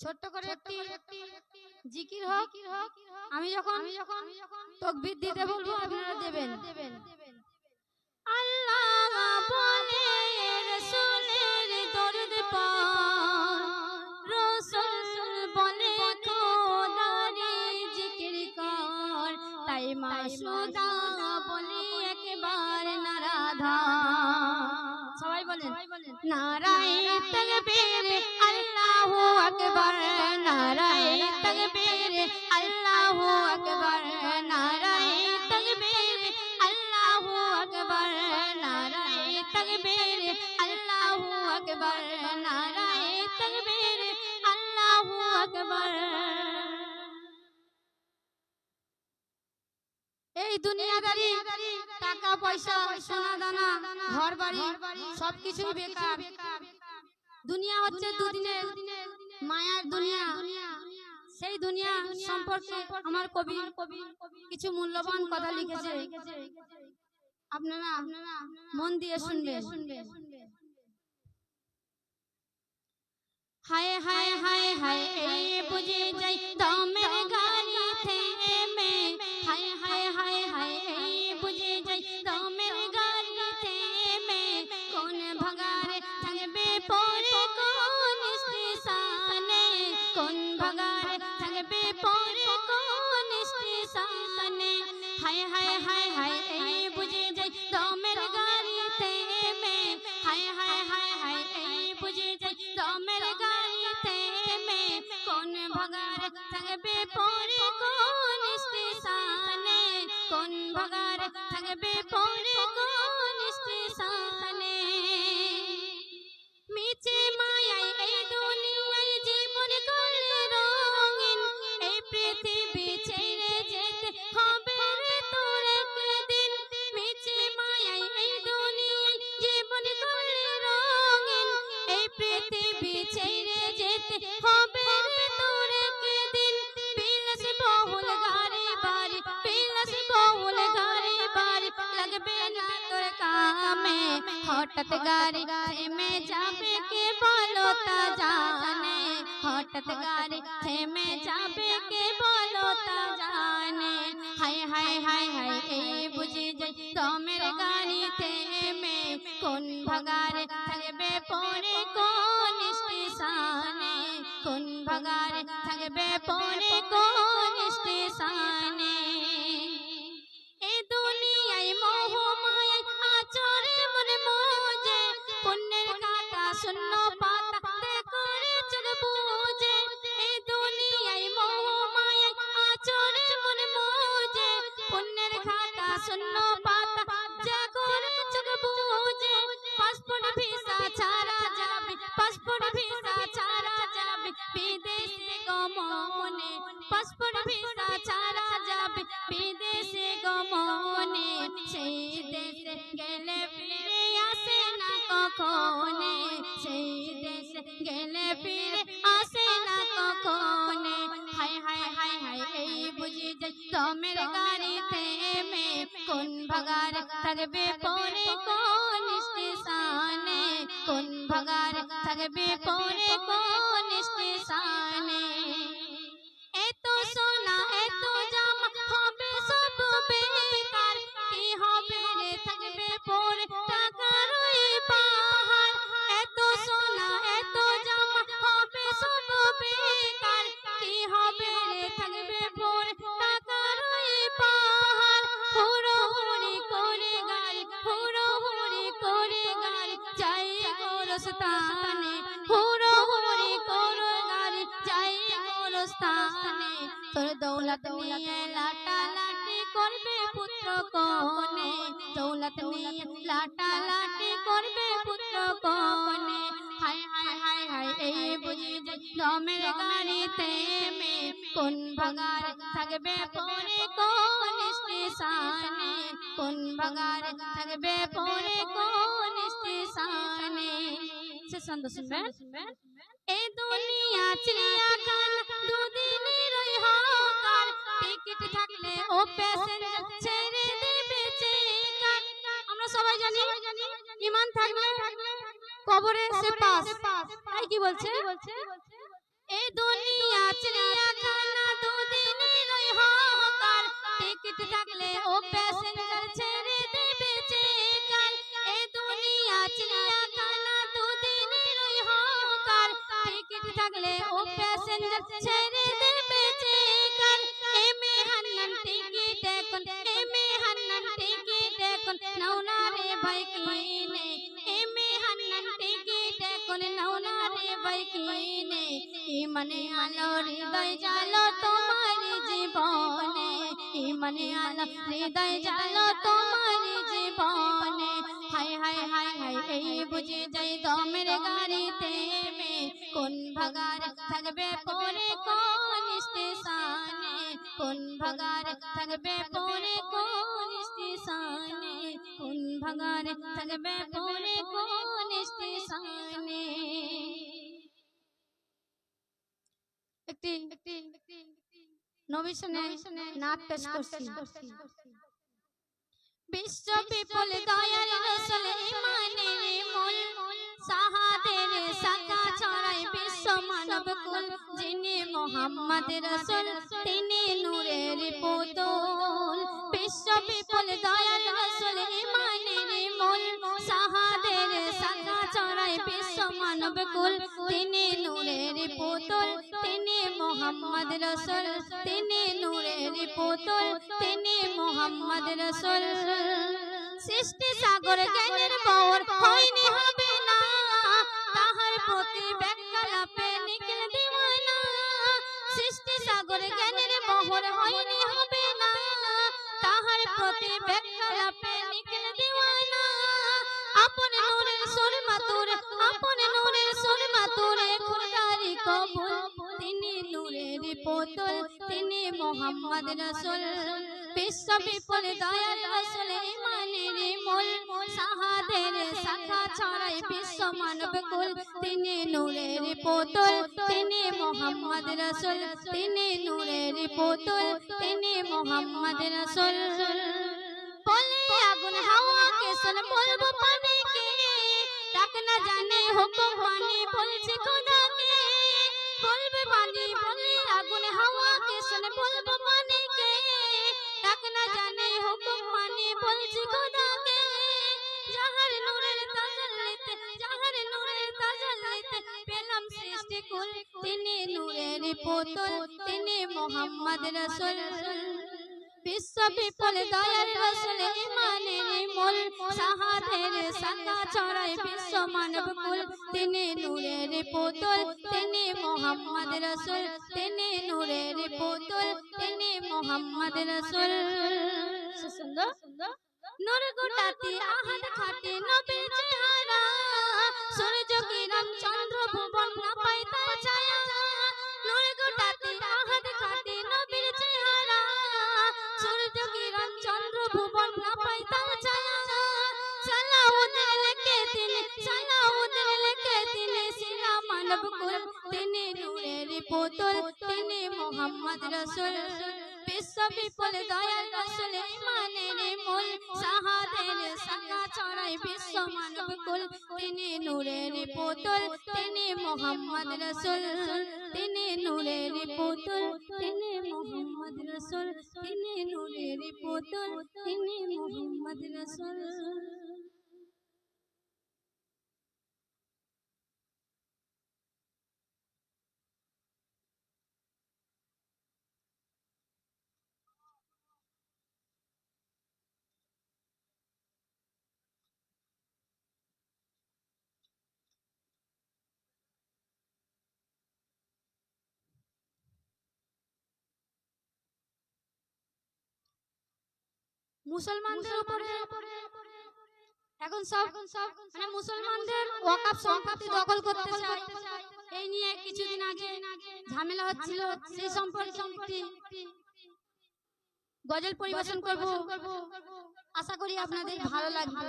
ছোট্ট করে একটি জিকির হোক আমি যখন আমি যখন তকবির দিতে বলব আপনারা দেবেন। আল্লাহ বলে রসুলের দরদ পার রসুল বলে খোদারে জিকির কর। তাই মাসুদা বলে একবার নারাধা। সবাই বলেন নারায় তকবীর। আকবার, নারায় তকবীর, আল্লাহু আকবার, নারায় তকবীর, আল্লাহু আকবার, নারায় তকবীর, আল্লাহু আকবার এই দুনিয়াদারি টাকা পয়সা সোনা দানা ঘর বাড়ি সবকিছুই বেকার। দুনিয়া হচ্ছে দুদিনের মায়ার দুনিয়া সেই দুনিয়া সম্পর্কে আমার কবি কিছু মূল্যবান কথা লিখেছে। আপনারা আপনারা মন দিয়ে শুনবে হায় হায় হায় হায় এই বুঝে যাই তো মেরে থেমে থাকবে কামে হঠাৎ গাড়ি থেমে যাবে কে বলো তা জানে হঠাৎ গাড়ি থেমে যাবে কে বলো তা জানে হায় হায় হায় হায় এই বুঝে যাই তোমের গাড়ি থেমে কোন ভাগারে থাকবে পরে কোন স্টেশনে কোন ভাগারে থাকবে পরে কোন স্টেশনে এ শূন্য পাতা যা করে চোখ বুঝে। পাসপোর্ট ভিসা ছাড়া যাবে, পাসপোর্ট ভিসা ছাড়া যাবে। বিদেশে গমনে, পাসপোর্ট ভিসা ছাড়া যাবে। বিদেশে গমনে সেই দেশে গেলে ফিরে আসে না কখনে। সেই দেশে গেলে ফিরে আসে থাকবে পরে কোন স্টেশনে কোন ভাগার থাকবে পরে কোন গোরস্থানে তোর দৌলত নিয়ে লাটা লাটি করবে পুত্র কোনে। দৌলত নিয়ে লাটা লাটি করবে পুত্র কোনে। হায় হায় হায় হায়, এই বুঝি দমের গাড়িতে মে। কোন ভাগার থাকবে পরে কোন স্টেশনে? কোন ভাগার থাকবে পরে কোন স্টেশনে? সে শুনবেন এই দুনিয়া চিড়িয়াখানা থাকলে ও আমরা সবাই জানি ইমান থাকলে কবরে সে পাস। তাই কি বলছে? এ দুনিয়া ওই হকার টিকিট থাকলে ও প্যাসেঞ্জার ছেড়ে দেবে চেকার এ দুনিয়া ওই হকার টিকিট থাকলে ও প্যাসেঞ্জার ছেড়ে টিকিট এখন নাও না রে ভাই কিনে ইমানে আলো হৃদয় জালো তোমার জীবনে ইমানে আলো হৃদয় জালো তোমার জীবনে হায় হায় হায় হায় এই বুঝে যাই দমের গাড়িতে মে কোন ভাগার থাকবে পরে কোন স্টেশনে কোন ভাগার থাকবে পরে কোন স্টেশনে কোন ভাগার থাকবে পরে কোন স্টেশনে একটি নবী শুনে নাচ পেশ করছি। বিশ্ব বিপুল দয়াল রসুল ইমানের মূল। সাহাদের সাকা ছড়াই বিশ্ব মানব কুল। যিনি মোহাম্মদ রসুল তিনি নূরের পুতুল। বিশ্ব বিপুল দয়াল রসুল ইমানের মূল। সাহাদের সাকা ছড়াই বিশ্ব মানব কুল। তিনি নূরের পুতুল তিনি মোহাম্মদ রসুল তিনি নূরের পুতুল তিনি মোহাম্মদ রসুল। সৃষ্টি সাগর জ্ঞানের বর হয়নি, হবে না। তাহার প্রতি ব্যাখ্যা লাপে নিখিল দিওয়ানা। সৃষ্টি সাগর জ্ঞানের বহর হয়নি, হবে না। তাহার প্রতি ব্যাখ্যা লাপে নিখিল দিওয়ানা। আপন নূরের তিনি নূরের পুতুল তিনি মোহাম্মদ রসুল। বিশ্ব বিপুল দয়াল রসুল ইমানের মূল সাহাদের শাখা ছড়াই বিশ্ব মানব কুল তিনি নূরের পুতুল তিনি মোহাম্মদ রসুল। তিনি নূরের পুতুল তিনি মোহাম্মদ রসুল। বলে আগুন হাওয়াকে শুন বলব পানিকে। ডাক না জানে হুকুম পানি বলছে খোদাকে বলে আগুন হাওয়াকে শুন বলব পানিকে ডাক না জানে হুকুম পানি বলছে খোদাকে। যাহার নূরের তাজাল্লিতে যাহার নূরের তাজাল্লিতে পেলাম সৃষ্টি কুল। তিনি নূরের পুতুল, তিনি মোহাম্মদ রসুল। বিশ্ব দয়াল রসুল বিশ্ব মানব কুল। তিনি নূরের পুতুল তিনি মোহাম্মদ রসুল। তিনি নূরের পুতুল তিনি মোহাম্মদ রসুল। সুন্দর। নূর গোটাতে আহাদ খাটে নবীর চেহারা। মোহাম্মদ রসুল। বিশ্ব দয়াল রসুল ইমানের মূল সাহাদের শাখা ছড়াই বিশ্ব মানব কুল তিনি নূরের পুতুল, তিনি মোহাম্মদ রসুল। তিনি নূরের পুতুল, তিনি মোহাম্মদ রসুল। তিনি নূরের পুতুল, তিনি মোহাম্মদ রসুল। মুসলমানদের উপরে এখন সব মানে মুসলমানদের ওয়াকাপ সম্পত্তি দখল করতে চায়। এই নিয়ে কিছুদিন আগে ঝামেলা হচ্ছিল। সেই সম্পর্কে সম্পত্তি গজল পরিবেশন করব। আশা করি আপনাদের ভালো লাগবে।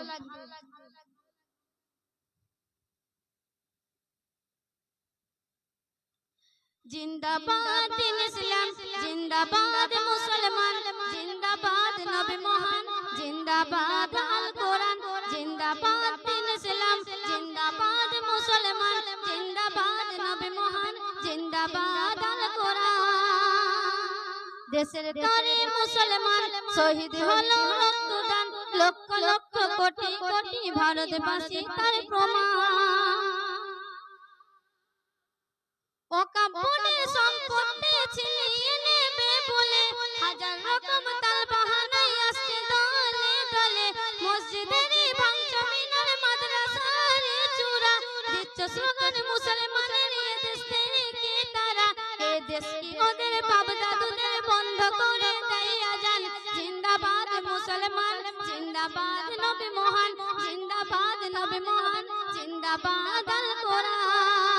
জিন্দাবাদ দিন ইসলাম, জিন্দাবাদ মুসলমান, জিন্দাবাদ নবী মহান, জিন্দাবাদ আল কোরআন, জিন্দাবাদ দিন ইসলাম, জিন্দাবাদ মুসলমান, জিন্দাবাদ নবী মহান, জিন্দাবাদ আল কোরআন। দেশের তরে মুসলমান শহীদ হলো রক্তদান, লক্ষ লক্ষ কোটি কোটি ভারতবাসী তার প্রমাণ। অকাপনে সম্পত্তি ছিনিয়ে নেবে বলে। হাজার রকম তাল বাহানায় আসছে দলে দলে। মসজিদেরই ভাঙছে মিনার মাদ্রাসার চূড়া। দিচ্ছ স্লোগান মুসলমানের এ দেশ থেকে তারা। এ দেশ কি ওদের বাপ দাদুদের বন্ধ করে দেয় আজান। জিন্দাবাদ মুসলমান। জিন্দাবাদ নবী মহান। জিন্দাবাদ নবী মহান। জিন্দাবাদ আল কোরআন।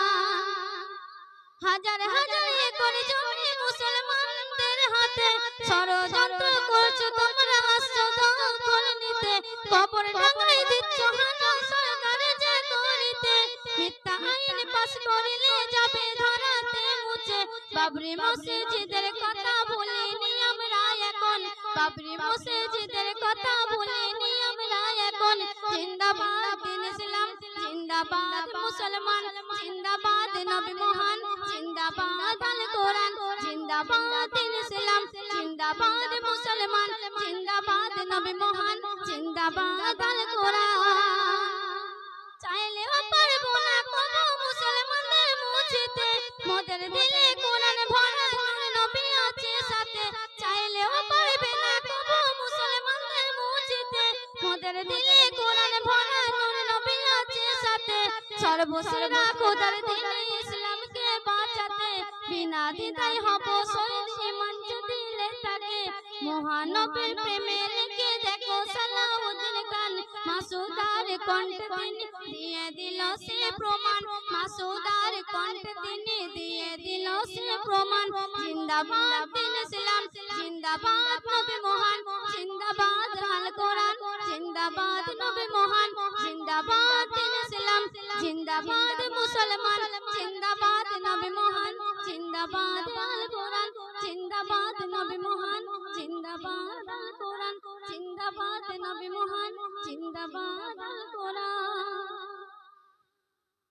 হাজার হাজার একর জমি মুসলমানদের হাতে ষড়যন্ত্র করছ তোমরা আসছো দখল নিতে। কবর ডাঙাই দিচ্ছ হানা সরকার যা করিতে মিথ্যা আইন পাস করিলে যাবে ধরাতে মুছে। বাবরি মসজিদের কথা ভুলিনি আমরা এখন। বাবরি মসজিদের কথা ভুলিনি আমরা এখন। জিন্দাবাদ, দিন ইসলাম জিন্দাবাদ মুসলমান জিন্দাবাদ নবী মহান জিন্দাবাদ আল কোরআন জিন্দাবাদ দিন ইসলাম জিন্দাবাদ মুসলমান জিন্দাবাদ নবী মহান জিন্দাবাদ আল কোরআন। চাইলেও পারব না কোনো মুসলমানদের মুছিতে মোদের দিলে কোরআন সর্বসেরা খোদার দিনে ইসলামকে বাঁচাতে বিনা দ্বিধায় হব শহীদ ইমান দিলে তাকে মহানবীর প্রেমে লেগে দেখো সালাউদ্দিন খান মাসুদার কণ্ঠ তিনি দিয়ে দিল সে প্রমাণ মাসুদার কণ্ঠ তিনি দিয়ে দিল সে প্রমাণ জিন্দাবাদ দিন ইসলাম জিন্দাবাদ নবী মহান জিন্দাবাদ আল কোরআন জিন্দাবাদ নবী মহান জিন্দাবাদ মুসলমান, জিন্দাবাদ নবী মহান, জিন্দাবাদ আল কোরআন, জিন্দাবাদ নবী মহান, জিন্দাবাদ আল কোরআন, জিন্দাবাদ নবী মহান, জিন্দাবাদ আল কোরআন।